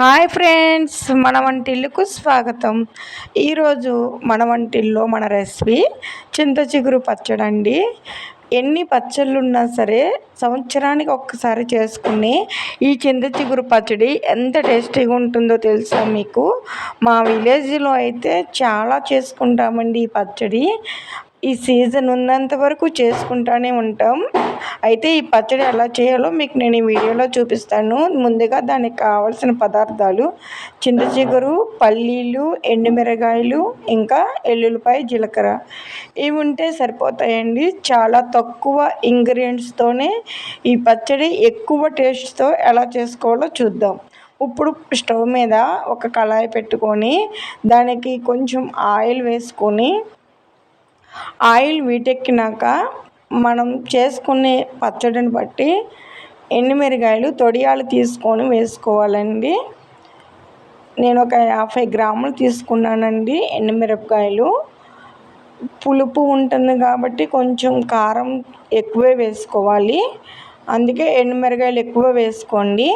Hi friends మన వంటిల్లుకు స్వాగతం. ఈరోజు మన వంటిల్లో మన రెసిపీ చింత చిగురు పచ్చడి అండి. ఎన్ని పచ్చళ్ళు ఉన్నా సరే సంవత్సరానికి ఒక్కసారి చేసుకుని ఈ చింత చిగురు పచ్చడి ఎంత టేస్టీగా ఉంటుందో తెలుసా మీకు? మా విలేజ్లో అయితే చాలా చేసుకుంటామండి ఈ పచ్చడి. ఈ సీజన్ ఉన్నంత వరకు చేసుకుంటూనే ఉంటాం. అయితే ఈ పచ్చడి ఎలా చేయాలో మీకు నేను ఈ వీడియోలో చూపిస్తాను. ముందుగా దానికి కావాల్సిన పదార్థాలు చింత చిగురు పల్లీలు ఎండుమిరగాయలు ఇంకా ఎల్లుల్లిపాయ జీలకర్ర. ఇవి ఉంటే సరిపోతాయండి. చాలా తక్కువ ఇంగ్రీడియంట్స్తోనే ఈ పచ్చడి ఎక్కువ టేస్ట్తో ఎలా చేసుకోవాలో చూద్దాం. ఇప్పుడు స్టవ్ మీద ఒక కళాయి పెట్టుకొని దానికి కొంచెం ఆయిల్ వేసుకొని ఆయిల్ వీటెక్కినాక మనం చేసుకునే పచ్చడిని బట్టి ఎండుమిరగాయలు తొడియాలు తీసుకొని వేసుకోవాలండి. నేను ఒక యాభై గ్రాములు తీసుకున్నానండి ఎండుమిరపకాయలు పులుపు ఉంటుంది కాబట్టి కొంచెం కారం ఎక్కువే వేసుకోవాలి. అందుకే ఎండుమిరగాయలు ఎక్కువ వేసుకోండి.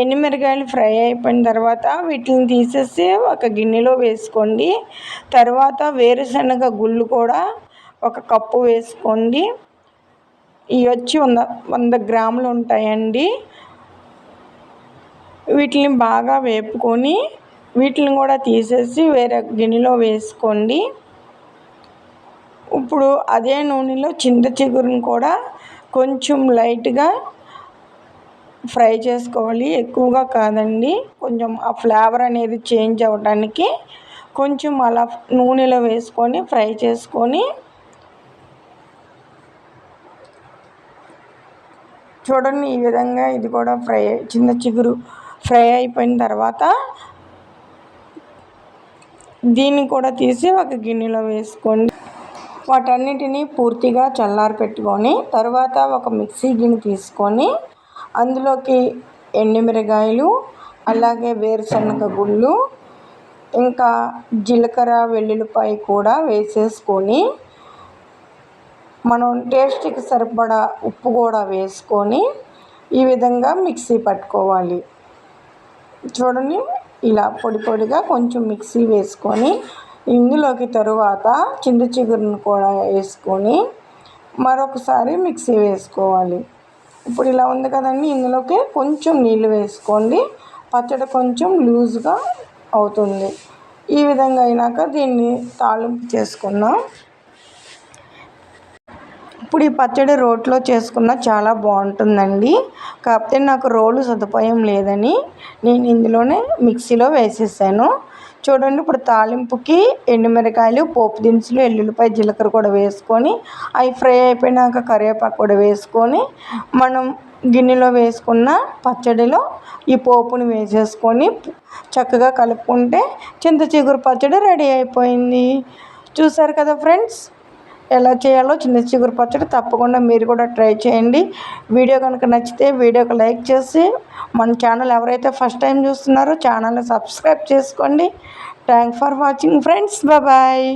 ఎండుమిరకాయలు ఫ్రై అయిపోయిన తర్వాత వీటిని తీసేసి ఒక గిన్నెలో వేసుకోండి. తర్వాత వేరుశనగ గుళ్ళు కూడా ఒక కప్పు వేసుకోండి. ఇవి వచ్చి వంద వంద గ్రాములు ఉంటాయండి. వీటిని బాగా వేపుకొని వీటిని కూడా తీసేసి వేరే గిన్నెలో వేసుకోండి. ఇప్పుడు అదే నూనెలో చింత చిగురుని కూడా కొంచెం లైట్గా ఫ్రై చేసుకోవాలి. ఎక్కువగా కాదండి. కొంచెం ఆ ఫ్లేవర్ అనేది చేంజ్ అవ్వడానికి కొంచెం అలా నూనెలో వేసుకొని ఫ్రై చేసుకొని చూడండి ఈ విధంగా ఇది కూడా ఫ్రై చిన్న చిగురు ఫ్రై అయిపోయిన తర్వాత దీన్ని కూడా తీసి ఒక గిన్నెలో వేసుకోండి. వాటన్నిటిని పూర్తిగా చల్లారి పెట్టుకొని తర్వాత ఒక మిక్సీ గిన్నె తీసుకొని అందులోకి ఎండుమిరగాయలు అలాగే వేరుశనగ గుళ్ళు ఇంకా జీలకర్ర వెల్లుల్లిపాయ కూడా వేసేసుకొని మనం టేస్ట్కి సరిపడా ఉప్పు కూడా వేసుకొని ఈ విధంగా మిక్సీ పట్టుకోవాలి. చూడండి ఇలా పొడి పొడిగా కొంచెం మిక్సీ వేసుకొని ఇందులోకి తరువాత చింత చిగురును కూడా వేసుకొని మరొకసారి మిక్సీ వేసుకోవాలి. ఇప్పుడు ఇలా ఉంది కదండి ఇందులోకి కొంచెం నీళ్ళు వేసుకోండి. పచ్చడి కొంచెం లూజ్గా అవుతుంది. ఈ విధంగా అయినాక దీన్ని తాలింపు చేసుకుందాం. ఇప్పుడు ఈ పచ్చడి రోట్లో చేసుకున్న చాలా బాగుంటుందండి. కాకపోతే నాకు రోలు సదుపాయం లేదని నేను ఇందులోనే మిక్సీలో వేసేసాను. చూడండి ఇప్పుడు తాలింపుకి ఎండుమిరకాయలు పోపు దినుసులు ఎల్లుల్లిపాయ జీలకర్ర కూడా వేసుకొని అవి ఫ్రై అయిపోయినాక కరివేపాకు కూడా వేసుకొని మనం గిన్నెలో వేసుకున్న పచ్చడిలో ఈ పోపుని వేసేసుకొని చక్కగా కలుపుకుంటే చింత చిగురు పచ్చడి రెడీ అయిపోయింది. చూసారు కదా ఫ్రెండ్స్? ఎలా చేయాలో చిన్న చిగురు పచ్చడి తప్పకుండా మీరు కూడా ట్రై చేయండి. వీడియో కనుక నచ్చితే వీడియోకి లైక్ చేసి మన ఛానల్ ఎవరైతే ఫస్ట్ టైం చూస్తున్నారో ఛానల్ని సబ్స్క్రైబ్ చేసుకోండి. Thank for watching friends. Bye